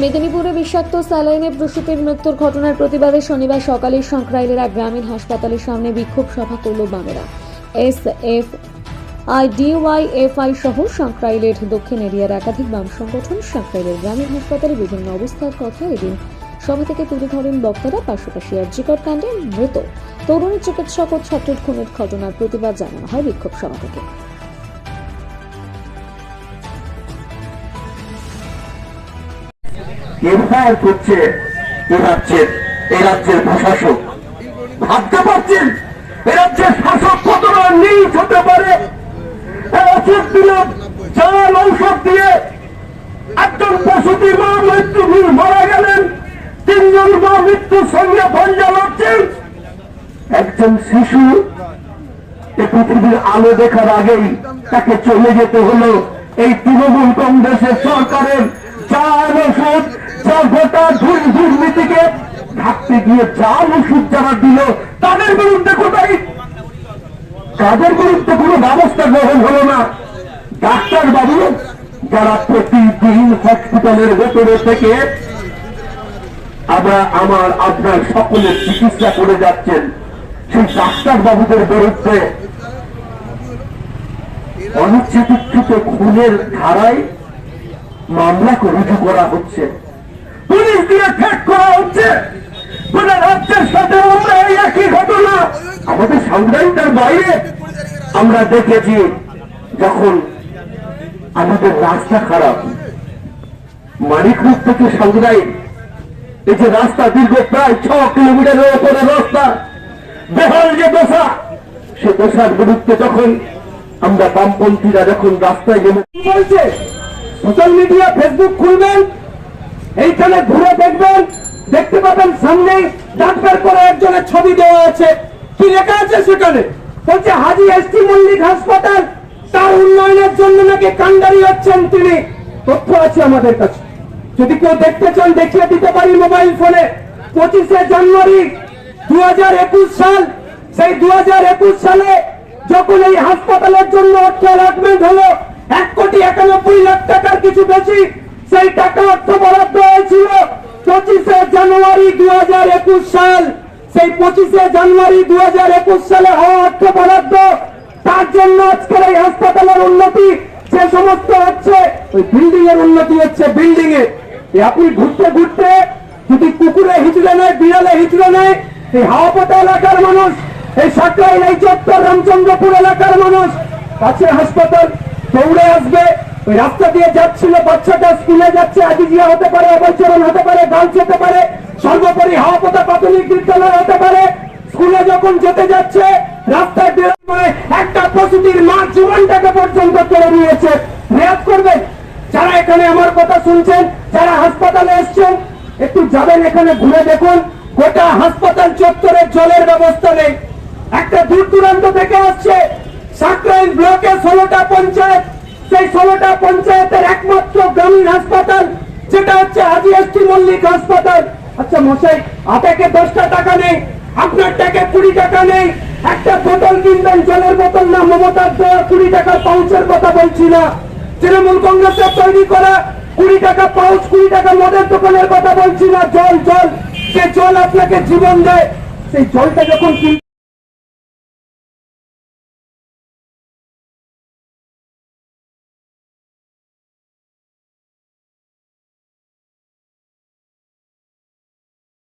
মেদিনীপুরে বিষাক্ত স্যালাইনে প্রসূতির মৃত্যুর ঘটনার প্রতিবাদে শনিবার সকালে সংক্রাইলেরা গ্রামীণ হাসপাতালের সামনে বিক্ষোভ সভা করল বামেরা। এস এফ আই ডিওয়াইএফআই সহ সংক্রাইলের দক্ষিণ এরিয়ার একাধিক বাম সংগঠন সংক্রাইলের গ্রামীণ হাসপাতালে বিভিন্ন অবস্থার কথা এদিন সভা থেকে তুলে ধরেন বক্তারা। পাশাপাশি আর্যিকর কাণ্ডে মৃত তরুণী চিকিৎসক ও ছাত্রের খুনের ঘটনার প্রতিবাদ জানানো হয় বিক্ষোভ সভা থেকে। এফআইআর করছে এ রাজ্যের এ রাজ্যের প্রশাসক। ভাবতে পারছেন? এ রাজ্যের শাসক কতটা নিজ হতে পারে? চাল ঔষধ দিয়ে একজন প্রসূতি মা মৃত্যু মারা গেলেন। তিনজন মা মৃত্যুর সঙ্গে ভঞ্জা লড়ছেন একজন শিশু এ পৃথিবীর আলো দেখার আগেই তাকে চলে যেতে হলো। এই তৃণমূল কংগ্রেসের সরকারের চাল ওষুধ যা গোটা দুই দুর্নীতিকে ঢাকতে গিয়ে চাল ওষুধ যারা দিল, তাদের বিরুদ্ধে কোথায়? তাদের বিরুদ্ধে কোনো ব্যবস্থা গ্রহণ হলো না। ডাক্তার বাবু যারা প্রতিদিন হসপিটালের ভেতরে থেকে আমরা আমার আপনার সকলের চিকিৎসা করে যাচ্ছেন, সেই ডাক্তার বাবুদের বিরুদ্ধে অনুচ্ছেদিকৃত খুনের ধারায় মামলা রুজু করা হচ্ছে। পুলিশ দিয়ে ঠেক করা হচ্ছে। আমরা একই ঘটনা। আমাদের সংগ্রামটার বাইরে আমরা দেখেছি যখন আমাদের রাস্তা খারাপ। মানিকরূপ থেকে সংগ্রাম। এই যে রাস্তা দীর্ঘ প্রায় ছ কিলোমিটারের ওপরে রাস্তা, বেহাল যে দশা, সে দশার বিরুদ্ধে যখন আমরা বামপন্থীরা যখন রাস্তায় নেমে বলছে? সোশ্যাল মিডিয়া ফেসবুক খুলবেন, এইখানে ঘুরে দেখবেন দেখতে পাবেন সামনে ডাক্তার করে একজনের ছবি দেওয়া আছে। কি লেখা আছে সেখানে? বলছে, হাজি এসটি মল্লিক হাসপাতাল, তার উন্নয়নের জন্য নাকি কান্ডারি হচ্ছেন তিনি। তথ্য আছে আমাদের কাছে। যদি কেউ দেখতে চান, দেখিয়ে দিতে পারি মোবাইল ফোনে। পঁচিশে জানুয়ারি দু হাজার একুশ সাল, সেই দু হাজার একুশ সালে যখন এই হাসপাতালের জন্য অর্থ অ্যালটমেন্ট হলো, এক কোটি একানব্বই লাখ টাকার কিছু বেশি, সেই টাকা অর্থ বরাদ্দ হয়েছিল। দু হাজার একুশ সাল, সেই পঁচিশে জানুয়ারি দুই হাজার একুশ সালে হওয়া অর্থ বরাদ্দ তার জন্য আজকের এই হাসপাতালের উন্নতি যে সমস্ত হচ্ছে, ওই বিল্ডিং এর উন্নতি হচ্ছে বিল্ডিং এ আপনি ঘুরতে ঘুরতে যদি কুকুরে হিচড়ে নেয়, বিড়ালে হিচড়ে নেয়, এই হাওয়াপোতা এলাকার মানুষ, এই সরকারি এই চত্বর রামচন্দ্রপুর এলাকার মানুষ কাছে হাসপাতাল দৌড়ে আসবে, ওই রাস্তা দিয়ে যাচ্ছিল বাচ্চাটা স্কুলে যাচ্ছে আজিজিয়া হতে পারে অবচরণ হতে পারে গার্লস হতে পারে সর্বোপরি হাওয়াপোতা প্রাথমিক বিদ্যালয় হতে পারে। স্কুলে যখন যেতে যাচ্ছে, রাস্তায় সময় একটা প্রসূতির মা জীবনটাকে পর্যন্ত কেড়ে নিয়েছে। রেয়াজ করবেন? যারা এখানে আমার কথা শুনছেন, যারা হাসপাতালে এসছেন, একটু যাবেন এখানে ঘুরে দেখুন। গোটা হাসপাতাল চত্বরে জলের ব্যবস্থা নেই। একটা দূর দূরান্ত থেকে আসছে সাকরাইল ব্লকে ষোলোটা পঞ্চায়েত। সেই ষোলোটা পঞ্চায়েতের একমাত্র গ্রামীণ হাসপাতাল, যেটা হচ্ছে হাজি এসটি মল্লিক হাসপাতাল। আচ্ছা মশাই, আপনাকে দশটা টাকা নেই আপনার টাকা কুড়ি টাকা নেই। একটা বোতল কিনবেন, জলের বোতল না, মমতার দেওয়া কুড়ি টাকা পাউচের কথা বলছি না। তৃণমূল কংগ্রেসের তৈরি করা কুড়ি টাকা পাউচ, কুড়ি টাকা মদের দোকানের কথা বলছি না। জল জল সে জল আপনাকে জীবন দেয়, সেই জলটা যখন